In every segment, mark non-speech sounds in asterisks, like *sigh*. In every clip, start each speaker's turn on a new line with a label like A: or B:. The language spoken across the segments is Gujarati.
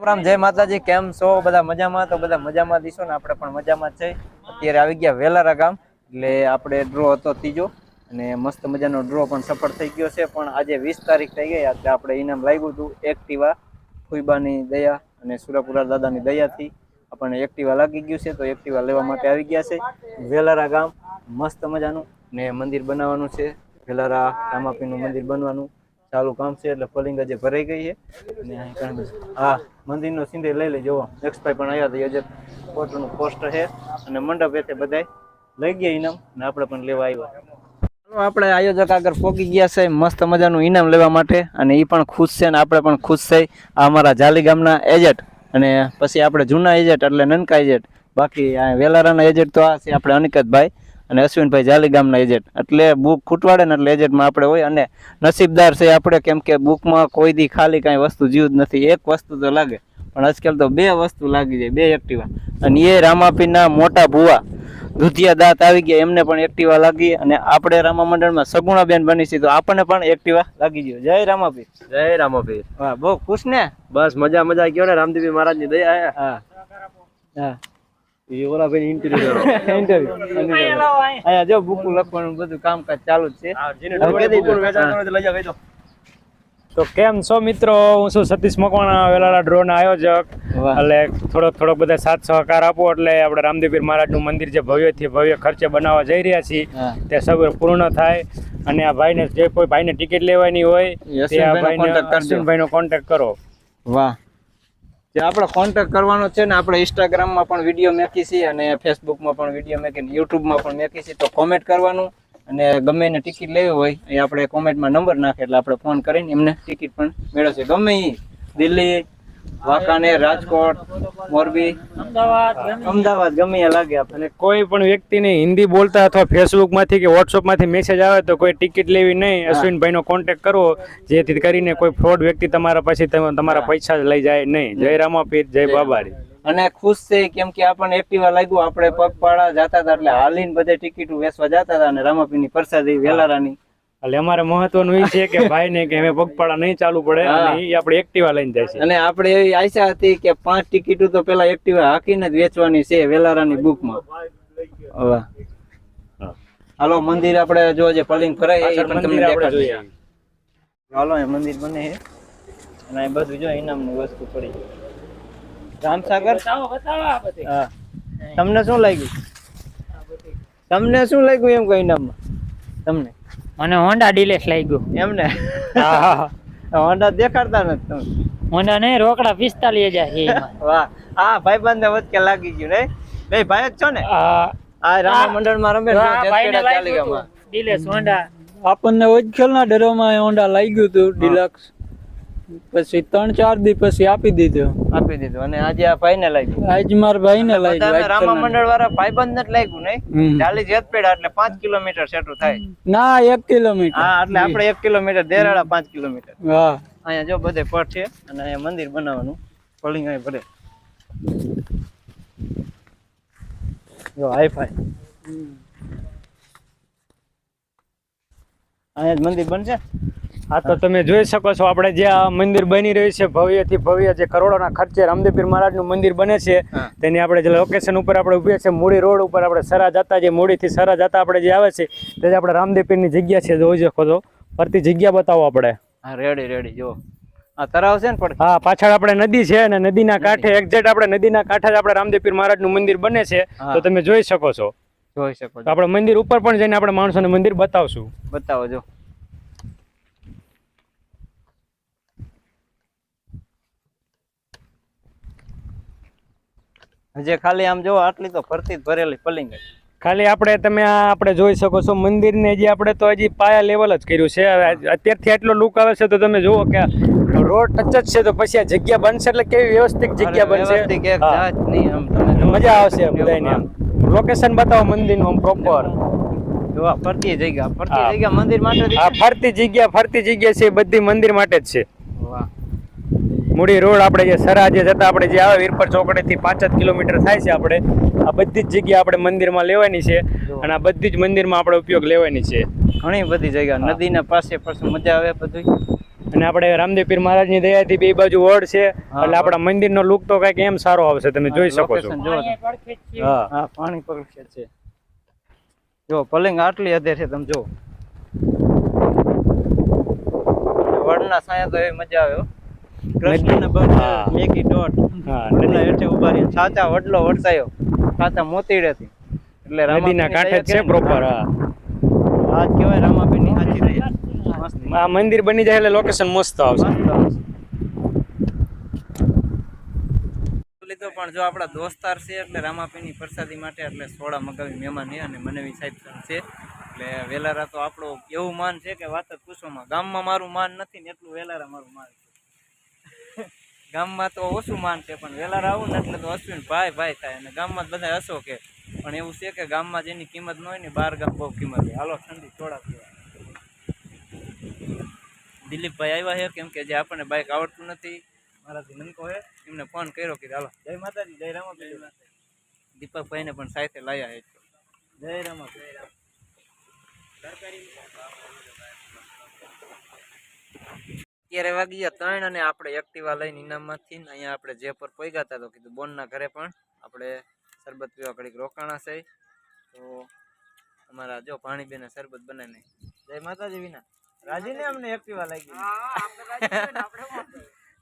A: રામ જય માતાજી, કેમ છો? બધા મજામાં? તો બધા મજામાં દીશો ને આપણે પણ મજામાં છે. અત્યારે આવી ગયા વેલારા ગામ, એટલે આપણે ડ્રો હતો ત્રીજો, અને મસ્ત મજાનો ડ્રો પણ સફળ થઈ ગયો છે. પણ આજે વીસ તારીખ થઈ ગઈ એટલે આપણે ઇનામ લાગ્યું હતું, એક્ટિવા, ફુઈબાની દયા અને સુરાપુરા દાદાની દયાથી. આપણને એક્ટિવા લાગી ગયું છે, તો એક્ટિવા લેવા માટે આવી ગયા છે. વેલારા ગામ, મસ્ત મજાનું ને મંદિર બનાવવાનું છે. વેલારા રામાપીનું મંદિર બનવાનું. ચાલુ કામ છે એટલે પલિંગ આજે ભરાઈ ગઈ છે. અને અહીં હા મંદિરનો સિંધે લઈ લેજો. નેક્સ્ટભાઈ પણ આવ્યા હતા અજર ફોટોનું પોસ્ટર છે. અને મંડપ એ બધાય. લઈ ગયા ઇનામ ને આપણે પણ લેવા આવ્યા. આપણે આયોજક આગળ પોકી ગયા છે, મસ્ત મજાનું ઇનામ લેવા માટે. અને એ પણ ખુશ છે ને આપણે પણ ખુશ થઈ. આ અમારા જાલી ગામના એજન્ટ અને પછી આપણે જૂના એજન્ટ એટલે નનકા એજન્ટ બાકી વેલારાના એજન્ટ તો આ છે, આપણે અનિકેતભાઈ. અને અશ્વિનભાઈ જાલી ગામના એજન્ટ એટલે બુક ખૂટવાડે ને એટલે એજન્ટમાં આપણે હોય અને નસીબદાર છે આપણે કેમ કે બુકમાં કોઈ દી ખાલી કાંઈ વસ્તુ જીવ જ નથી. એક વસ્તુ તો લાગે પણ આજકાલ તો બે વસ્તુ લાગી જાય બે એક્ટિવા અને એ રામાપીના મોટા ભુવા દુધિયા દાંત આવી ગયા એમને પણ એક્ટિવા લાગી. અને આપણે રામા મંડળમાં સગુણાબેન બની છે તો આપણને પણ એક્ટિવા લાગી ગયો. જય રામાપીર
B: જય રામાપીર
A: હા બહુ ખુશ ને?
B: બસ મજા મજા કયો ને રામદેવી મહારાજની દયા હા.
A: હા.
B: ઓલા ભાઈ ઇન્ટરવ્યુ
A: ઇન્ટરવ્યુ અહીંયા જો બુક લખવાનું બધું કામકાજ ચાલુ જ છે. તો.
B: લઈ જાવ કહી દો
C: તો કેમ છો મિત્રો? હું છું સતીશ મકવાણા વેલાળા ડ્રોના આયોજક. એટલે થોડોક થોડોક બધા સાથ સહકાર આપો એટલે આપણે રામદેવીર મહારાજનું મંદિર જે ભવ્યથી ભવ્ય ખર્ચે બનાવવા જઈ રહ્યા છીએ તે સૌ પૂર્ણ થાય. અને આ ભાઈને જે કોઈ ભાઈને ટિકિટ લેવાની હોય તે આ ભાઈને અશ્વિનભાઈનો કોન્ટેક્ટ કરો.
A: વાહ. જે આપણે કોન્ટેક્ટ કરવાનો છે ને આપણે ઇન્સ્ટાગ્રામમાં પણ વીડિયો મેકી છીએ અને ફેસબુકમાં પણ વીડિયો મેકીને યુટ્યુબમાં પણ મેકી છીએ, તો કોમેન્ટ કરવાનું અને ગમે એને ટિકિટ લેવી હોય એ આપણે કોમેન્ટમાં નંબર નાખે એટલે આપણે ફોન કરીને એમને ટિકિટ પણ મેળવશે ગમે એ દિલ્હી વાંકાનેર રાજકોટ મોરબી. અમદાવાદ ગમે. લાગે
C: અને કોઈ પણ વ્યક્તિને હિન્દી બોલતા અથવા ફેસબુકમાંથી કે વોટ્સઅપમાંથી મેસેજ આવે તો કોઈ ટિકિટ લેવી નહીં. અશ્વિનભાઈનો કોન્ટેક્ટ કરવો. જેથી કરીને કોઈ ફ્રોડ વ્યક્તિ તમારા પાસે તમારા પૈસા જ લઈ જાય નહીં. જય રામાપીર જય બાબારી.
A: અને ખુશ છે કેમ કે આપણને એક્ટિવા લાગ્યું. આપણે પગપાળા જતા હતા એટલે હાલીને બધે ટિકિટ વેચવા જતા હતા અને રામાપીની પ્રસાદી વેલારાની
C: એટલે અમારે મહત્વનું એ છે કે *laughs* ભાઈ ને કે અમે પગપાળા નહીં ચાલુ પડે અને એ આપણે એક્ટિવા લઈને જાય છે.
A: અને આપણે એવી આશા હતી કે પાંચ ટિકિટો તો પેલા એક્ટિવા હાકીને જ વેચવાની છે વેલારાની બુકમાં. હાલો મંદિર આપણે જો જે પલિંગ ફરાય એ પણ તમને દેખાડશે. હાલો એ મંદિર બને છે. અને એ બધું જો ઇનામની વસ્તુ પડી છે. રામસાગર? હા. તમને શું લાગ્યું? તમને શું લાગ્યું એમ કઈ ઇનામમાં? તમને?
D: મને હોન્ડા ડિલેક્સ લાગ્યું.
A: એમને?
C: ને
A: હોન્ડા દેખાડતા નથી તમે?
D: હોન્ડા નહીં રોકડા પિસ્તાલીસ હજાર છે.
A: વાહ. હા ભાઈ બંધ વચ્ચે લાગી ગયું ને બે ભાઈ જ છો ને?
C: આ
A: આ મંડળ મંડળમાં રમે
D: તો
A: છે,
D: આ ભાઈને
A: જસપેડા
D: લાગ્યું
A: ચાલીગામાં.
D: હતું. હોન્ડા.
E: આપણને ઓજખેલના ડરોમાં હોન્ડા લાગ્યું હતું ડિલક્સ. પછી ત્રણ ચાર દી પછી આપી દીધો.
A: આપી દીધો અને આજે આ ભાઈને લાગ્યું
E: આજ મારા ભાઈને લાગ્યું
A: રામા મંડળ વાળા ભાઈબંધ ને લાગ્યું નહીં. ચાલીસ જેતપેડા એટલે પાંચ કિલોમીટર સેટું થાય.
E: ના એક કિલોમીટર.
A: હા એટલે આપણે એક કિલોમીટર દેરાડા પાંચ કિલોમીટર.
E: હા.
A: અહીંયા જો બધે પટ છે અને અહીંયા મંદિર બનાવવાનું. પલિંગ અહીં ભરે. જો હાઈફાઈ અહીંયા જ મંદિર બનશે?
C: આ તો તમે જોઈ શકો છો આપણે જે આ મંદિર બની રહ્યું છે ભવ્યથી ભવ્ય જે કરોડોના ખર્ચે રામદેપીર મહારાજનું મંદિર બને છે તેની આપણે જે લોકેશન ઉપર આપણે ઊભી છે મૂડી રોડ ઉપર આપણે સરા જતા જે મૂડીથી સરા જતા આપણે જે આવે છે તે જ આપણે રામદેવપીરની જગ્યા છે જોઈ શકો છો. ફરતી જગ્યા બતાવો આપણે.
A: હા રેડી રેડી જો આ તરાવ છે ને પણ
C: હા પાછળ આપણે નદી છે અને નદીના કાંઠે એક્ઝેક્ટ આપણે નદીના કાંઠે જ આપણે રામદેવપીર મહારાજનું મંદિર બને છે તો તમે જોઈ શકો છો.
A: જોઈ શકો છો.
C: આપણે મંદિર ઉપર પણ જઈને આપણે માણસોને મંદિર બતાવશું.
A: બતાવો જો હજે ખાલી આમ જો આટલી તો ફરતી જ ભરેલી પલિંગ
C: ખાલી આપણે તમે આ આપણે જોઈ શકો છો મંદિરને જે આપણે તો હજી પાયા લેવલ જ કર્યું છે. અત્યારથી આટલો લુક આવે છે તો તમે જુઓ કે રોડ ટચ જ છે તો પછી આ જગ્યા બનશે એટલે કેવી વ્યવસ્થિત જગ્યા બનશે?
A: જો.
C: મજા આવશે બધાને લોકેશન બતાવો મંદિરનું આમ પ્રોપર
A: જોવા ફરતી જગ્યા ફરતી જગ્યા મંદિર માટે જ.
C: ફરતી જગ્યા ફરતી જગ્યા છે એ બધી મંદિર માટે જ છે. મૂડી રોડ આપણે જે સરા જે જતા આપણે જે આવે વીરપર ચોકડેથી પાંચ જ કિલોમીટર થાય છે આપણે. આ બધી જ જગ્યા આપણે મંદિરમાં લેવાની છે અને આ બધી જ મંદિરમાં આપણે ઉપયોગ લેવાની છે.
A: ઘણી બધી જગ્યા નદીના પાસે પાસે મજા આવે બધું
C: અને આપણે રામદેવ પીર મહારાજની દયાથી બે બાજુ વડ છે એટલે આપણા મંદિરનો લુક તો કંઈક એમ સારો આવશે તમે જોઈ શકો છો. હા
A: પાણી પગથિયા છે. જો પલંગ આટલી હદે છે તમે જો વડના સાયા તો એ મજા આવે હો. કૃષ્ણને. બસ મેગી ડોટ એટલે હેઠે ઊભા રહીને સાચા વડલો વડસાયો સાચા મોતીડેથી. એટલે
C: નદીના કાંઠે છે પ્રોપર હા.
A: આ કહેવાય રામાપીરની સાચી રહી
C: આ મંદિર બની જાય એટલે લોકેશન મસ્ત આવશે.
A: લીધો પણ જો આપણા દોસ્તાર છે એટલે રામાપીની પ્રસાદી માટે એટલે સોડા મગાવી મહેમાન છે અને મનેવી સાહેબ છે. એટલે વેલારા તો આપણું એવું માન છે કે વાત જ પૂછવામાં ગામમાં મારું માન નથી ને એટલું વેલારા મારું માન છે. ગામમાં તો ઓછું માન છે પણ વેલારા આવું ને એટલે તો અશ્વિન ભાઈ ભાઈ થાય અને ગામમાં બધા હસો કે પણ એવું છે કે ગામમાં જેની કિંમત ન હોય ને બાર ગામ બહુ કિંમત હોય. હાલો ઠંડી થોડા પીવા દિલીપભાઈ આવ્યા છે કેમ કે જે આપણને બાઇક આવડતું નથી. મારાથી નમકો છે એમને ફોન કર્યો કે હાલો. જય માતાજી જય રામાપીર. દીપકભાઈને પણ સાથે લાયા છે. જય રામાપીર. અત્યારે વાગી ગયા ત્રણ અને આપણે એક્ટિવા લઈને ઇનામમાંથી અહીંયા આપણે જે પર પહોંચ્યા હતા તો કીધું બોનના ઘરે પણ આપણે શરબત પીવા ઘડીક રોકાણા છે. તો અમારા જો પાણીબેને શરબત બનાવીને જય માતાજી વિના. રાજી ને અમને એક્ટિવા લાગી.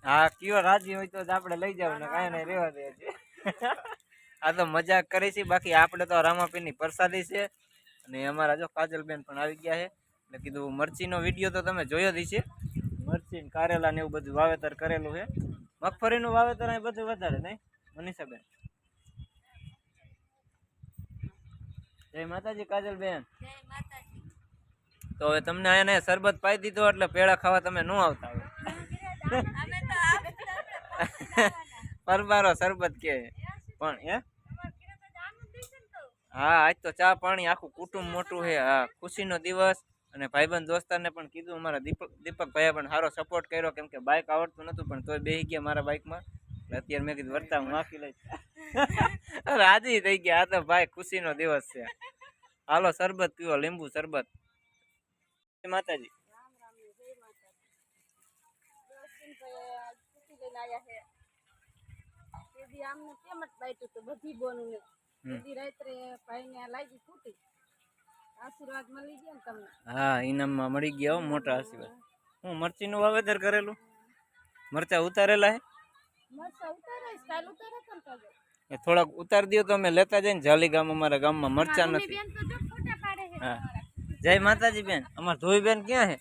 A: હા કયો રાજી હોય તો જ આપણે લઈ જાવ ને કાંઈ નહીં રહેવા દે છે *laughs* આ તો મજાક કરી છે બાકી આપણે તો રામાપીની પ્રસાદી છે. અને અમારા જો કાજલબેન પણ આવી ગયા છે. એટલે કીધું મરચીનો વીડિયો તો તમે જોયો જ છે મરચી ને કારેલા ને એવું બધું વાવેતર કરેલું છે. મગફળીનું વાવેતર અહીં બધું વધારે નહીં મનીષાબેન. જય માતાજી કાજલબેન. તો હવે તમને એને શરબત પાઈ દીધો એટલે પેડા ખાવા તમે ન આવતા હવે. *laughs* પરબારો શરબત કે. પણ હે? હા આજ તો ચા પાણી આખું કુટુંબ મોટું છે. હા ખુશીનો દિવસ. અને ભાઈબંધ દોસ્તારને પણ કીધું અમારા દીપક દીપકભાઈએ પણ સારો સપોર્ટ કર્યો કેમ કે બાઇક આવડતું નહોતું પણ તોય બેસી ગયા મારા બાઇકમાં એટલે અત્યારે મેં કીધું વર્તા હું નાખી લઈશ. *laughs* રાજી થઈ ગયા આ તો ભાઈ ખુશીનો દિવસ છે. હાલો શરબત પીવો લીંબુ શરબત. જય માતાજી. બોનું
F: બધી રાત્રે ગયા ને તમને
A: હા ઇનામમાં મળી ગયા હો મોટા આશીર્વાદ. હું મરચીનું વાવેતર કરેલું? મરચા ઉતારેલા હે? થોડાક ઉતારી દો તો અમે લેતા જઈને જાલી ગામ અમારા ગામમાં મરચા નથી. હા. જય માતાજી બેન. અમાર ધોઈ બેન ક્યાં હે?